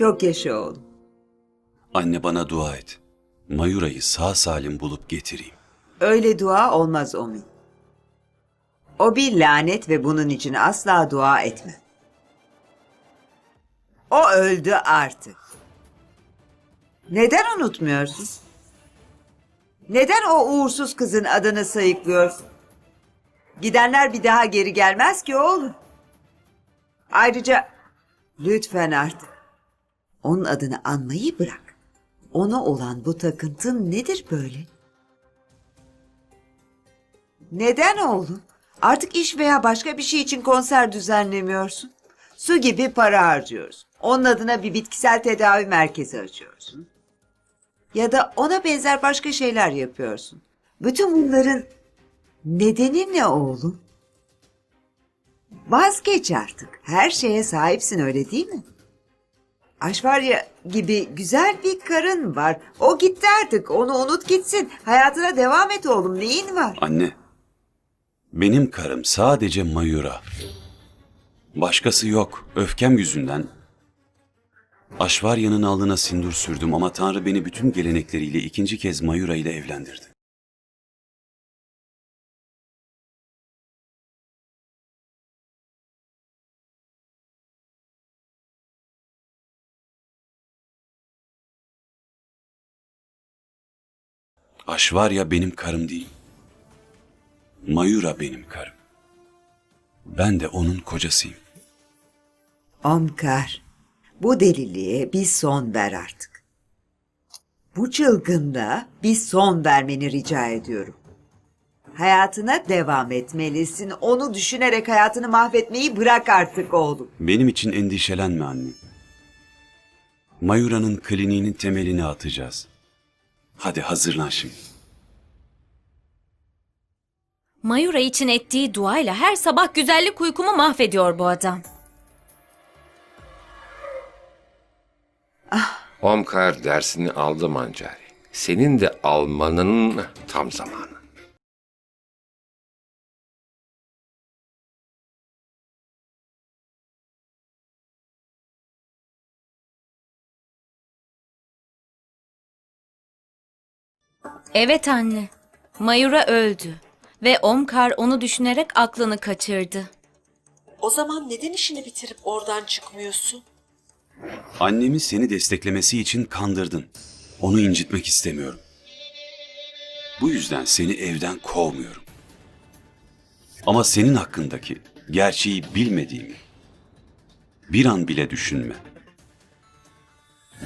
Çok yaşa oğlum. Anne bana dua et. Mayura'yı sağ salim bulup getireyim. Öyle dua olmaz Omi. O bir lanet ve bunun için asla dua etme. O öldü artık. Neden unutmuyorsun? Neden o uğursuz kızın adını sayıklıyorsun? Gidenler bir daha geri gelmez ki oğlum. Ayrıca lütfen artık onun adını anmayı bırak. Ona olan bu takıntın nedir böyle? Neden oğlum? Artık iş veya başka bir şey için konser düzenlemiyorsun. Su gibi para harcıyorsun. Onun adına bir bitkisel tedavi merkezi açıyorsun. Ya da ona benzer başka şeyler yapıyorsun. Bütün bunların nedeni ne oğlum? Vazgeç artık. Her şeye sahipsin öyle değil mi? Aşvarya gibi güzel bir karın var. O gitti artık. Onu unut gitsin. Hayatına devam et oğlum. Neyin var? Anne, benim karım sadece Mayura. Başkası yok. Öfkem yüzünden. Aşvarya'nın alnına sindur sürdüm ama Tanrı beni bütün gelenekleriyle ikinci kez Mayura ile evlendirdi. Aşvarya benim karım değil. Mayura benim karım. Ben de onun kocasıyım. Omkar, bu deliliğe bir son ver artık. Bu çılgınlığa bir son vermeni rica ediyorum. Hayatına devam etmelisin. Onu düşünerek hayatını mahvetmeyi bırak artık oğlum. Benim için endişelenme anne. Mayura'nın kliniğinin temelini atacağız. Hadi hazırlan şimdi. Mayura için ettiği duayla her sabah güzellik uykumu mahvediyor bu adam. Omkar dersini aldı Mancari. Senin de almanın tam zamanı. Evet anne. Mayura öldü ve Omkar onu düşünerek aklını kaçırdı. O zaman neden işini bitirip oradan çıkmıyorsun? Annemi seni desteklemesi için kandırdın. Onu incitmek istemiyorum. Bu yüzden seni evden kovmuyorum. Ama senin hakkındaki gerçeği bilmediğimi bir an bile düşünme.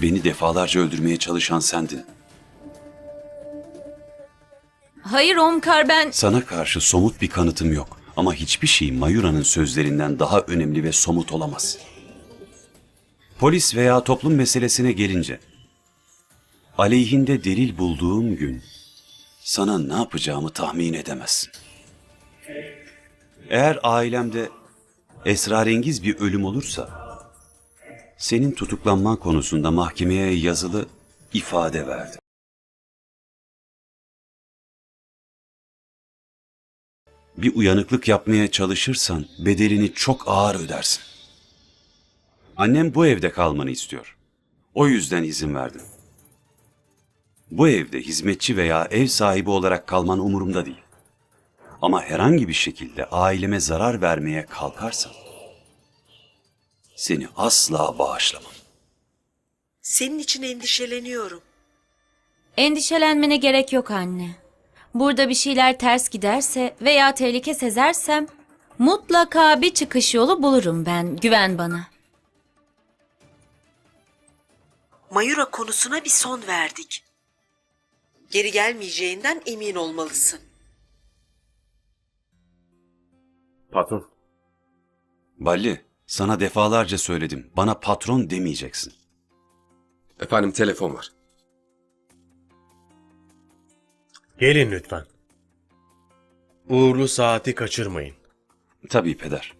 Beni defalarca öldürmeye çalışan sendin. Hayır Omkar ben... Sana karşı somut bir kanıtım yok. Ama hiçbir şey Mayura'nın sözlerinden daha önemli ve somut olamaz. Polis veya toplum meselesine gelince, aleyhinde delil bulduğum gün, sana ne yapacağımı tahmin edemezsin. Eğer ailemde esrarengiz bir ölüm olursa, senin tutuklanman konusunda mahkemeye yazılı ifade verdim. Bir uyanıklık yapmaya çalışırsan bedelini çok ağır ödersin. Annem bu evde kalmanı istiyor. O yüzden izin verdim. Bu evde hizmetçi veya ev sahibi olarak kalman umurumda değil. Ama herhangi bir şekilde aileme zarar vermeye kalkarsan seni asla bağışlamam. Senin için endişeleniyorum. Endişelenmene gerek yok anne. Burada bir şeyler ters giderse veya tehlike sezersem mutlaka bir çıkış yolu bulurum ben. Güven bana. Mayura konusuna bir son verdik. Geri gelmeyeceğinden emin olmalısın. Patron, Balli, sana defalarca söyledim. Bana patron demeyeceksin. Efendim telefon var. Gelin lütfen. Uğurlu saati kaçırmayın. Tabii peder.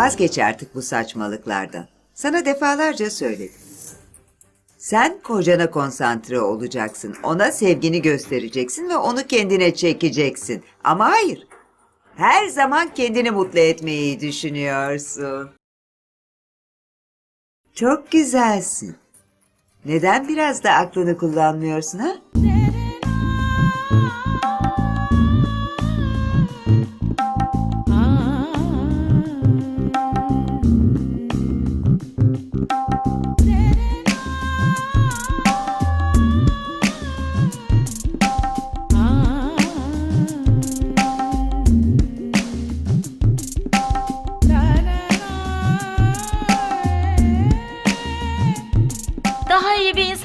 Vazgeç artık bu saçmalıklardan. Sana defalarca söyledim. Sen kocana konsantre olacaksın. Ona sevgini göstereceksin ve onu kendine çekeceksin. Ama hayır. Her zaman kendini mutlu etmeyi düşünüyorsun. Çok güzelsin. Neden biraz da aklını kullanmıyorsun ha?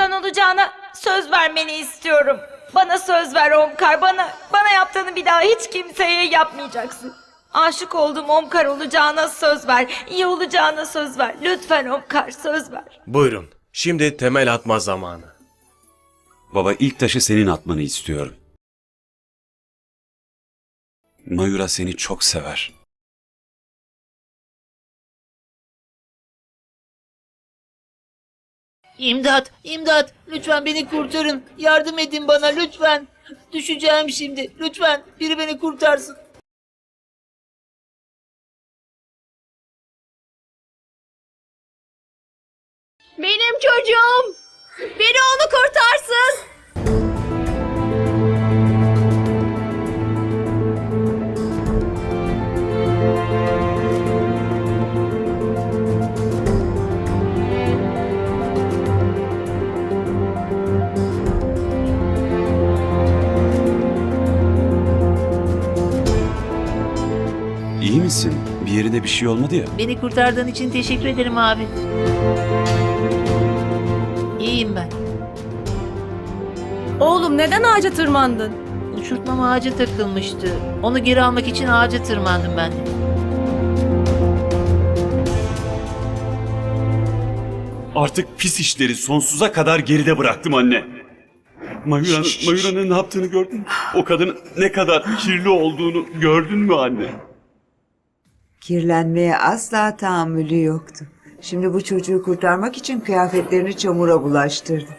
İnsan olacağına söz vermeni istiyorum. Bana söz ver Omkar bana. Bana yaptığını bir daha hiç kimseye yapmayacaksın. Aşık olduğum Omkar olacağına söz ver. İyi olacağına söz ver. Lütfen Omkar söz ver. Buyurun. Şimdi temel atma zamanı. Baba ilk taşı senin atmanı istiyorum. Mayura seni çok sever. İmdat, imdat. Lütfen beni kurtarın. Yardım edin bana lütfen. Düşeceğim şimdi. Lütfen biri beni kurtarsın. Benim çocuğum. Biri onu kurtarsın. Misin? Bir yerine bir şey olmadı ya. Beni kurtardığın için teşekkür ederim abi. İyiyim ben. Oğlum neden ağaca tırmandın? Uçurtmam ağaca takılmıştı. Onu geri almak için ağaca tırmandım ben. Artık pis işleri sonsuza kadar geride bıraktım anne. Mayura'nın Mayura'nın ne yaptığını gördün mü? O kadının ne kadar kirli olduğunu gördün mü anne? Kirlenmeye asla tahammülü yoktu. Şimdi bu çocuğu kurtarmak için kıyafetlerini çamura bulaştırdı.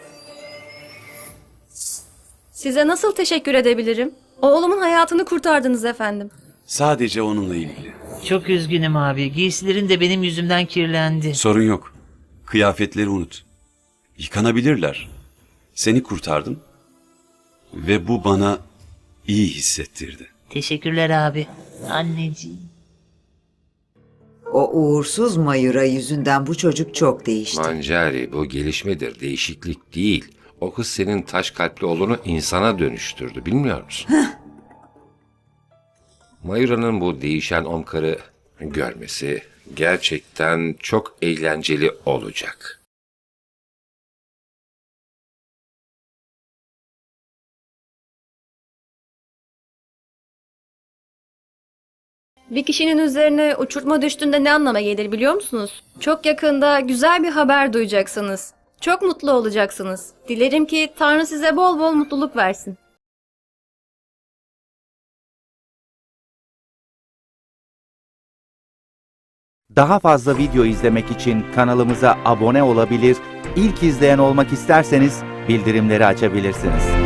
Size nasıl teşekkür edebilirim? Oğlumun hayatını kurtardınız efendim. Sadece onunla ilgili. Çok üzgünüm abi. Giysilerin de benim yüzümden kirlendi. Sorun yok. Kıyafetleri unut. Yıkanabilirler. Seni kurtardım. Ve bu bana iyi hissettirdi. Teşekkürler abi. Anneciğim. O uğursuz Mayura yüzünden bu çocuk çok değişti. Mancari bu gelişmedir, değişiklik değil. O kız senin taş kalpli oğlunu insana dönüştürdü, bilmiyor musun? Mayura'nın bu değişen Omkar'ı görmesi gerçekten çok eğlenceli olacak. Bir kişinin üzerine uçurtma düştüğünde ne anlama gelir biliyor musunuz? Çok yakında güzel bir haber duyacaksınız. Çok mutlu olacaksınız. Dilerim ki Tanrı size bol bol mutluluk versin. Daha fazla video izlemek için kanalımıza abone olabilir, ilk izleyen olmak isterseniz bildirimleri açabilirsiniz.